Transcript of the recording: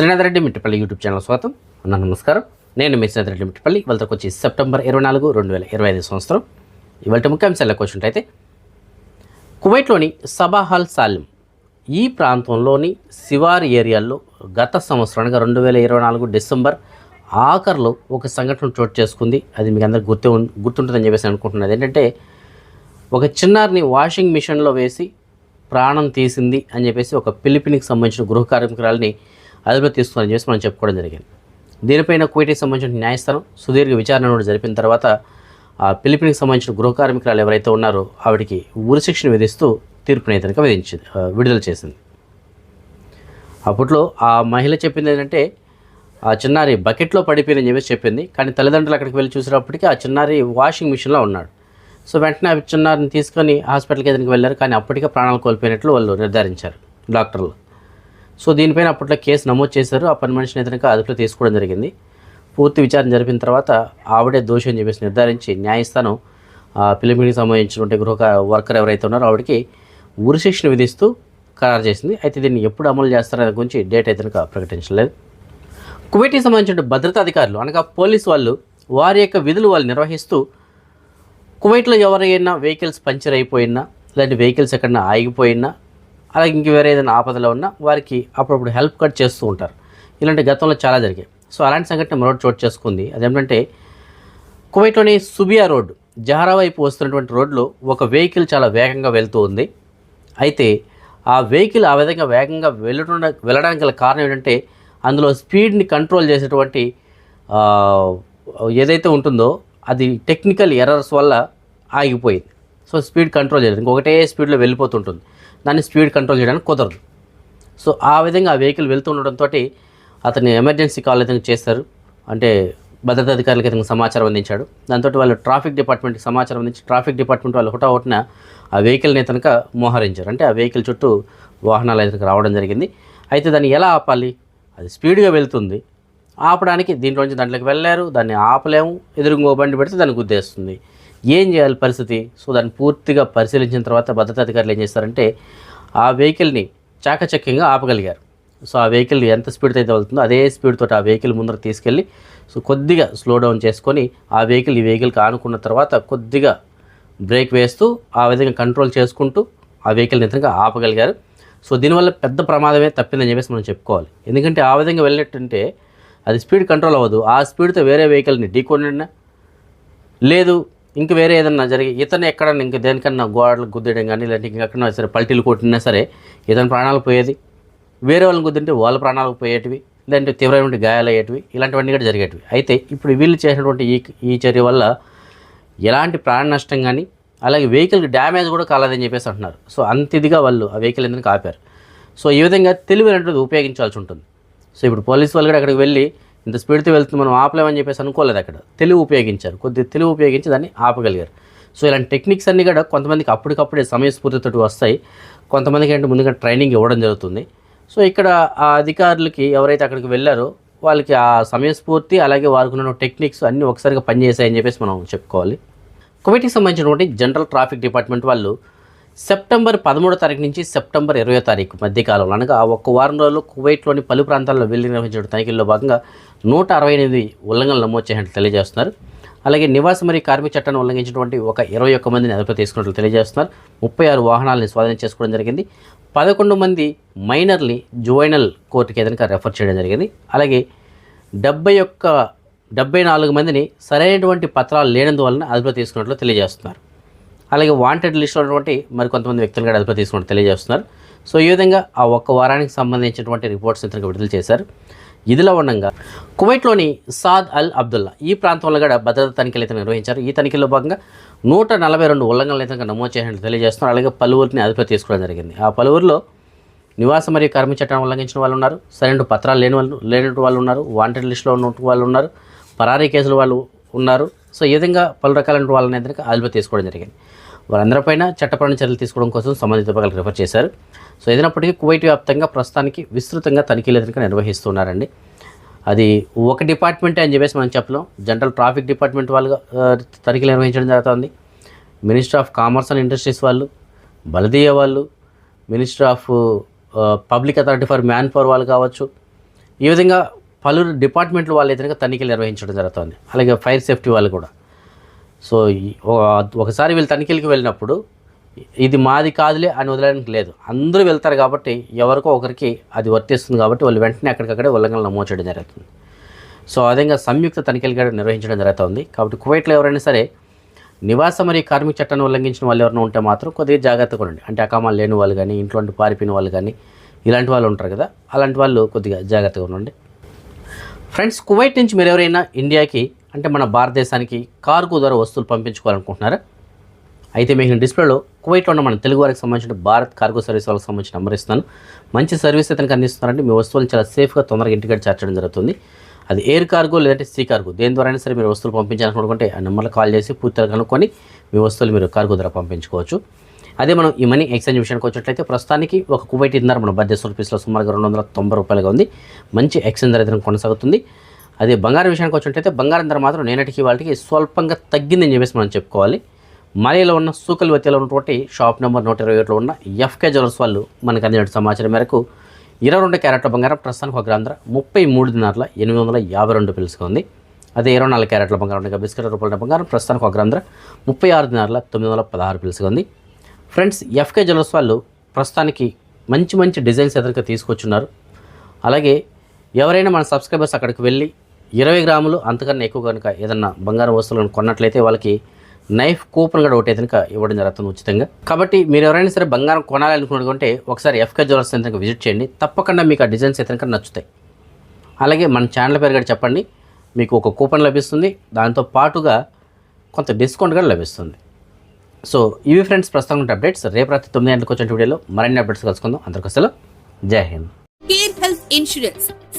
Srinath Reddy Mittipalli YouTube channel స్వాగతం. అన్న నమస్కారం. నేను మీ శ్రీనాథ్ రెడ్డి మిట్టిపల్లి. వాళ్ళతో వచ్చి సెప్టెంబర్ ఇరవై నాలుగు రెండు వేల ఇరవై ఐదు సంవత్సరం. ఇవాళ ముఖ్యాంశాలకు వచ్చినట్టయితే కువైట్లోని సబాహాల్ సాలిం ఈ ప్రాంతంలోని శివారి ఏరియాల్లో గత సంవత్సరానికి రెండు వేల ఇరవై నాలుగు డిసెంబర్ ఆఖరిలో ఒక సంఘటన చోటు చేసుకుంది. అది మీకు అందరికి గుర్తు గుర్తుంటుందని చెప్పేసి అనుకుంటున్నది ఏంటంటే ఒక చిన్నారిని వాషింగ్ మిషన్లో వేసి ప్రాణం తీసింది అని చెప్పేసి ఒక పిలిపినికి సంబంధించిన గృహ కార్మికురాలని అదుపులో తీసుకున్నారని చెప్పేసి మనం చెప్పుకోవడం జరిగింది. దీనిపైన కువైట్కి సంబంధించిన న్యాయస్థానం సుదీర్ఘ విచారణ కూడా జరిపిన తర్వాత ఆ పిలిపినికి సంబంధించిన గృహ కార్మికురాలు ఎవరైతే ఉన్నారో ఆవిడికి ఉరిశిక్షను విధిస్తూ తీర్పు ఇతనికి విధించింది విడుదల చేసింది. అప్పట్లో ఆ మహిళ చెప్పింది ఏంటంటే ఆ చిన్నారి బకెట్లో పడిపోయిందని చెప్పేసి చెప్పింది. కానీ తల్లిదండ్రులు అక్కడికి వెళ్ళి చూసేటప్పటికి ఆ చిన్నారి వాషింగ్ మిషన్లో ఉన్నాడు. సో వెంటనే ఆ చిన్నారిని తీసుకొని హాస్పిటల్కి ఎదురుకి వెళ్ళారు? కానీ అప్పటికే ప్రాణాలు కోల్పోయినట్లు వాళ్ళు నిర్ధారించారు డాక్టర్లు. సో దీనిపైన అప్పట్లో కేసు నమోదు చేశారు. ఆ పని మనిషిని ఎదురుగా అదుపులో తీసుకోవడం జరిగింది. పూర్తి విచారణ జరిపిన తర్వాత ఆవిడే దోషి అని చెప్పేసి నిర్ధారించి న్యాయస్థానం ఆ సంబంధించినటువంటి గృహ వర్కర్ ఎవరైతే ఉన్నారో ఆవిడకి ఉరిశిక్షను విధిస్తూ ఖరారు చేసింది. అయితే దీన్ని ఎప్పుడు అమలు చేస్తారనే గురించి డేట్ అయితే కనుక ప్రకటించలేదు. కువైట్కి సంబంధించిన భద్రతా అధికారులు అనగా పోలీసు వాళ్ళు వారి యొక్క విధులు వాళ్ళు నిర్వహిస్తూ కువైట్లో ఎవరైనా వెహికల్స్ పంచర్ అయిపోయినా లేదంటే వెహికల్స్ ఎక్కడన్నా ఆగిపోయినా అలాగే ఇంక వేరే ఏదైనా ఆపదలో ఉన్నా వారికి అప్పుడప్పుడు హెల్ప్ కట్ చేస్తూ ఉంటారు. ఇలాంటి గతంలో చాలా జరిగాయి. సో అలాంటి సంఘటన మరొకటి చోటు చేసుకుంది. అదేంటంటే కువైట్లోని సుబియా రోడ్డు జహరా వైపు వస్తున్నటువంటి రోడ్లో ఒక వెహికల్ చాలా వేగంగా వెళ్తూ ఉంది. అయితే ఆ వెహికల్ ఆ విధంగా వేగంగా వెళ్ళడం వెళ్ళడానికి గల కారణం ఏంటంటే అందులో స్పీడ్ని కంట్రోల్ చేసేటువంటి ఏదైతే ఉంటుందో అది టెక్నికల్ ఎర్రర్స్ వల్ల ఆగిపోయింది. సో స్పీడ్ కంట్రోల్ చేయలేదు. ఇంకొకటే స్పీడ్లో వెళ్ళిపోతుంటుంది. దాన్ని స్పీడ్ కంట్రోల్ చేయడానికి కుదరదు. సో ఆ విధంగా ఆ వెహికల్ వెళ్తుండడంతో అతన్ని ఎమర్జెన్సీ కాల్ అయితే చేస్తారు అంటే భద్రతా అధికారులకు అతనికి సమాచారం అందించాడు. దాంతో వాళ్ళు ట్రాఫిక్ డిపార్ట్మెంట్కి సమాచారం అందించి ట్రాఫిక్ డిపార్ట్మెంట్ వాళ్ళు హుటాహుటిన ఆ వెహికల్ని కనుక మోహరించారు. అంటే ఆ వెహికల్ చుట్టూ వాహనాలు అయితే రావడం జరిగింది. అయితే దాన్ని ఎలా ఆపాలి? అది స్పీడ్గా వెళ్తుంది. ఆపడానికి దీంట్లోంచి దాంట్లోకి వెళ్ళారు. దాన్ని ఆపలేము. ఎదురుగో బండి పెడితే దాన్ని గుద్దేస్తుంది. ఏం చేయాలి పరిస్థితి? సో దాన్ని పూర్తిగా పరిశీలించిన తర్వాత భద్రతా అధికారులు ఏం చేస్తారంటే ఆ వెహికల్ని చాకచక్యంగా ఆపగలిగారు. సో ఆ వెహికల్ ఎంత స్పీడ్తో అయితే వెళ్తుందో అదే స్పీడ్తో ఆ వెహికల్ ముందర తీసుకెళ్ళి సో కొద్దిగా స్లో డౌన్ చేసుకొని ఆ వెహికల్ ఈ వెహికల్కి ఆనుకున్న తర్వాత కొద్దిగా బ్రేక్ వేస్తూ ఆ విధంగా కంట్రోల్ చేసుకుంటూ ఆ వెహికల్ నిజంగా ఆపగలిగారు. సో దీనివల్ల పెద్ద ప్రమాదమే తప్పిందని చెప్పేసి మనం చెప్పుకోవాలి. ఎందుకంటే ఆ విధంగా వెళ్ళినట్టుంటే అది స్పీడ్ కంట్రోల్ అవ్వదు. ఆ స్పీడ్తో వేరే వెహికల్ని ఢీకొండినా లేదు ఇంక వేరే ఏదన్నా జరిగి ఇతను ఎక్కడన్నా ఇంక దేనికన్నా గోడలు గుద్దడం కానీ లేదంటే ఇంకెక్కడన్నా సరే పల్టీలు కొట్టినా సరే ఇతని ప్రాణాలు పోయేది. వేరే వాళ్ళని గుద్దింటే వాళ్ళ ప్రాణాలకు పోయేటివి లేదంటే తీవ్రమైనటువంటి గాయాలయ్యేటివి ఇలాంటివన్నీ కూడా జరిగేటివి. అయితే ఇప్పుడు వీళ్ళు చేసినటువంటి ఈ ఈ చర్య వల్ల ఎలాంటి ప్రాణ నష్టం కానీ అలాగే వెహికల్కి డ్యామేజ్ కూడా కాలేదని చెప్పేసి అంటున్నారు. సో అంత ఇదిగా వాళ్ళు ఆ వెహికల్ ఎందుకు ఆపారు? సో ఈ విధంగా తెలివి అనేటువంటిది ఉపయోగించాల్సి ఉంటుంది. సో ఇప్పుడు పోలీస్ వాళ్ళు కూడా అక్కడికి వెళ్ళి ఇంత స్పీడ్తో వెళ్తుంది మనం ఆపలేమని చెప్పేసి అనుకోలేదు అక్కడ. తెలివి ఉపయోగించారు. కొద్దిగా తెలివి ఉపయోగించి దాన్ని ఆపగలిగారు. సో ఇలాంటి టెక్నిక్స్ అన్నీ కూడా కొంతమందికి అప్పటికప్పుడే సమయస్ఫూర్తితో వస్తాయి. కొంతమందికి అంటే ముందుగా ట్రైనింగ్ ఇవ్వడం జరుగుతుంది. సో ఇక్కడ ఆ అధికారులకి ఎవరైతే అక్కడికి వెళ్ళారో వాళ్ళకి ఆ సమయస్ఫూర్తి అలాగే వారికి ఉన్న టెక్నిక్స్ అన్నీ ఒకసారిగా పనిచేసాయని చెప్పేసి మనం చెప్పుకోవాలి. కువైట్కి సంబంధించినటువంటి జనరల్ ట్రాఫిక్ డిపార్ట్మెంట్ వాళ్ళు సెప్టెంబర్ పదమూడో తారీఖు నుంచి సెప్టెంబర్ ఇరవై తారీఖు మధ్యకాలంలో అనగా ఒక ఒక్క వారం రోజులు కువైట్లోని పలు ప్రాంతాల్లో వెళ్ళి నిర్వహించిన తనిఖీల్లో భాగంగా నూట అరవై ఎనిమిది ఉల్లంఘనలు నమోదు చేసినట్లు తెలియజేస్తున్నారు. అలాగే నివాస మరియు కార్మిక చట్టాన్ని ఉల్లంఘించినటువంటి ఒక ఇరవై ఒక్క మందిని అదుపులో తీసుకున్నట్లు తెలియజేస్తున్నారు. ముప్పై ఆరు వాహనాలని స్వాధీనం చేసుకోవడం జరిగింది. పదకొండు మంది మైనర్ని జువైనల్ కోర్టుకి ఏదైనా రెఫర్ చేయడం జరిగింది. అలాగే డెబ్బై ఒక్క డెబ్బై నాలుగు మందిని సరైనటువంటి పత్రాలు లేనందువలన అదుపులో తీసుకున్నట్లు తెలియజేస్తున్నారు. అలాగే వాంటెడ్ లిస్ట్లో ఉన్నటువంటి మరి కొంతమంది వ్యక్తులు కూడా అదుపులో తీసుకున్నట్టు తెలియజేస్తున్నారు. సో ఈ విధంగా ఆ ఒక్క వారానికి సంబంధించినటువంటి రిపోర్ట్స్ ఇతనికి విడుదల చేశారు. ఇదిలా ఉండగా కువైట్లోని సాద్ అల్ అబ్దుల్లా ఈ ప్రాంతంలో కూడా భద్రతా తనిఖీలు అయితే నిర్వహించారు. ఈ తనిఖీలో భాగంగా నూట నలభై రెండు ఉల్లంఘనలు అయితే నమోదు చేసినట్లు తెలియజేస్తున్నారు. అలాగే పలువురిని అదుపులో తీసుకోవడం జరిగింది. ఆ పలువురిలో నివాస మరియు కార్మిక చట్టాన్ని ఉల్లంఘించిన వాళ్ళు ఉన్నారు. సరైన పత్రాలు లేని వాళ్ళు లేని వాళ్ళు ఉన్నారు. వాంటెడ్ లిస్టులో ఉన్న వాళ్ళు ఉన్నారు. పరారీ కేసులు వాళ్ళు ఉన్నారు. సో ఈ విధంగా పలు రకాలైన వాళ్ళని అయితే అదుపులో తీసుకోవడం జరిగింది. వారందరిపైన చట్టపరమైన చర్యలు తీసుకోవడం కోసం సంబంధిత విభాగాలకు రిఫర్ చేశారు. సో ఏదైనప్పటికీ కువైట్ వ్యాప్తంగా ప్రస్తుతానికి విస్తృతంగా తనిఖీలు కనుక నిర్వహిస్తున్నారండి. అది ఒక డిపార్ట్మెంటే అని చెప్పేసి మనం చెప్పలేం. జనరల్ ట్రాఫిక్ డిపార్ట్మెంట్ వాళ్ళు తనిఖీలు నిర్వహించడం జరుగుతుంది. Minister of commerce and industries వాళ్ళు బలదీయ వాళ్ళు minister of public authority for manpower వాళ్ళు కావచ్చు. ఈ విధంగా పలు డిపార్ట్మెంట్లు వాళ్ళు ఏదైనా తనిఖీలు నిర్వహించడం జరుగుతుంది. అలాగే ఫైర్ సేఫ్టీ వాళ్ళు కూడా. సో ఈ- ఒకసారి వీళ్ళు తనిఖీలకి వెళ్ళినప్పుడు ఇది మాది కాదులే అని వదలడానికి లేదు. అందరూ వెళ్తారు కాబట్టి ఎవరికో ఒకరికి అది వర్తిస్తుంది కాబట్టి వాళ్ళు వెంటనే అక్కడికక్కడే ఉల్లంఘనలు నమోదు చేయడం జరుగుతుంది. సో అదేవిధంగా సంయుక్త తనిఖీలు కూడా నిర్వహించడం జరుగుతుంది. కాబట్టి కువైట్లో ఎవరైనా సరే నివాస మరియు కార్మిక చట్టాన్ని ఉల్లంఘించిన వాళ్ళు ఎవరైనా ఉంటే మాత్రం కొద్దిగా జాగ్రత్తగా ఉండండి. అంటే అకామాలు లేని వాళ్ళు కానీ ఇంట్లో పారిపోయిన వాళ్ళు కానీ ఇలాంటి వాళ్ళు ఉంటారు కదా అలాంటి వాళ్ళు కొద్దిగా జాగ్రత్తగా ఉండండి. ఫ్రెండ్స్ కువైట్ నుంచి మీరు ఎవరైనా ఇండియాకి అంటే మన భారతదేశానికి కార్గో ద్వారా వస్తువులు పంపించుకోవాలనుకుంటున్నారా? అయితే మీకు డిస్ప్లేలో కువైట్లో ఉన్న మన తెలుగు వారికి సంబంధించిన భారత్ కార్గో సర్వీస్ వాళ్ళకి సంబంధించిన నెంబర్ ఇస్తాను మంచి సర్వీస్ అయితే అందిస్తున్నారంటే మీ వస్తువులను చాలా సేఫ్గా తొందరగా ఇంటికి చేర్చడం జరుగుతుంది. అది ఎయిర్ కార్గో లేదంటే సీ కార్గో దేని ద్వారా అయినా సరే మీరు వస్తువులు పంపించాలనుకుంటే ఆ నెంబర్లో కాల్ చేసి పూర్తిగా కనుక్కొని మీ వస్తువులు మీరు కార్గో ద్వారా పంపించుకోవచ్చు. అదే మనం ఈ మనీ ఎక్స్చేంజ్ విషయానికి వచ్చినట్లయితే ప్రస్తుతానికి ఒక కువైట్ ఇన్నర మన బడ్జెట్ రూపీస్లో సుమారుగా రెండు వందల తొంభై రూపాయలుగా ఉంది. మంచి ఎక్స్చేంజ్ ధర కొనసాగుతుంది. అదే బంగారం విషయానికి వచ్చినట్లయితే బంగారం ధర మాత్రం నేనటికి వాళ్ళకి స్వల్పంగా తగ్గిందని చెప్పేసి మనం చెప్పుకోవాలి. మలయలో ఉన్న సూకల్వతిలో ఉన్నటువంటి షాప్ నెంబర్ నూట ఇరవై ఒకటిలో ఉన్న ఎఫ్కే జ్యువెల్స్ వాళ్ళు మనకు అందిన సమాచారం మేరకు ఇరవై రెండు క్యారెట్ల బంగారం ప్రస్తుతానికి ఒక గ్రామ ధర ముప్పై మూడు దినార్ల ఎనిమిది వందల యాభై రెండు పిలుసుగా ఉంది. అదే ఇరవై నాలుగు క్యారెట్ల బంగారం ఉండగా బిస్కెట్ రూపాయల బంగారం ప్రస్తుతానికి ఒక గ్రామ ధర ముప్పై ఆరు దినార్ల తొమ్మిది వందల పదహారు పిలుచుకుంది ఉంది. ఫ్రెండ్స్ ఎఫ్కే జ్యువెల్స్ వాళ్ళు ప్రస్తుతానికి మంచి మంచి డిజైన్స్ ఎదురుగా తీసుకొచ్చున్నారు. అలాగే ఎవరైనా మన సబ్స్క్రైబర్స్ అక్కడికి వెళ్ళి ఇరవై గ్రాములు అంతకన్నా ఎక్కువ కనుక ఏదన్నా బంగారం వస్తువులను కొన్నట్లయితే వాళ్ళకి నైఫ్ కూపన్ కూడా ఒకటి కనుక ఇవ్వడం జరుగుతుంది ఉచితంగా. కాబట్టి మీరు ఎవరైనా సరే బంగారం కొనాలనుకుంటే ఒకసారి ఎఫ్కే జ్యువెలర్స్ కనుక విజిట్ చేయండి. తప్పకుండా మీకు ఆ డిజైన్స్ అయితే నచ్చుతాయి. అలాగే మన ఛానల్ పేరు కూడా చెప్పండి. మీకు ఒక కూపన్ లభిస్తుంది. దాంతో పాటుగా కొంత డిస్కౌంట్ కూడా లభిస్తుంది. సో ఇవి ఫ్రెండ్స్ ప్రస్తుతం ఉంటే అప్డేట్స్. రేపు రాత్రి తొమ్మిది గంటలకు వచ్చిన వీడియోలో మరిన్ని అప్డేట్స్ కలుసుకుందాం. అందరికీ అసలు Jai Hind. Care health insurance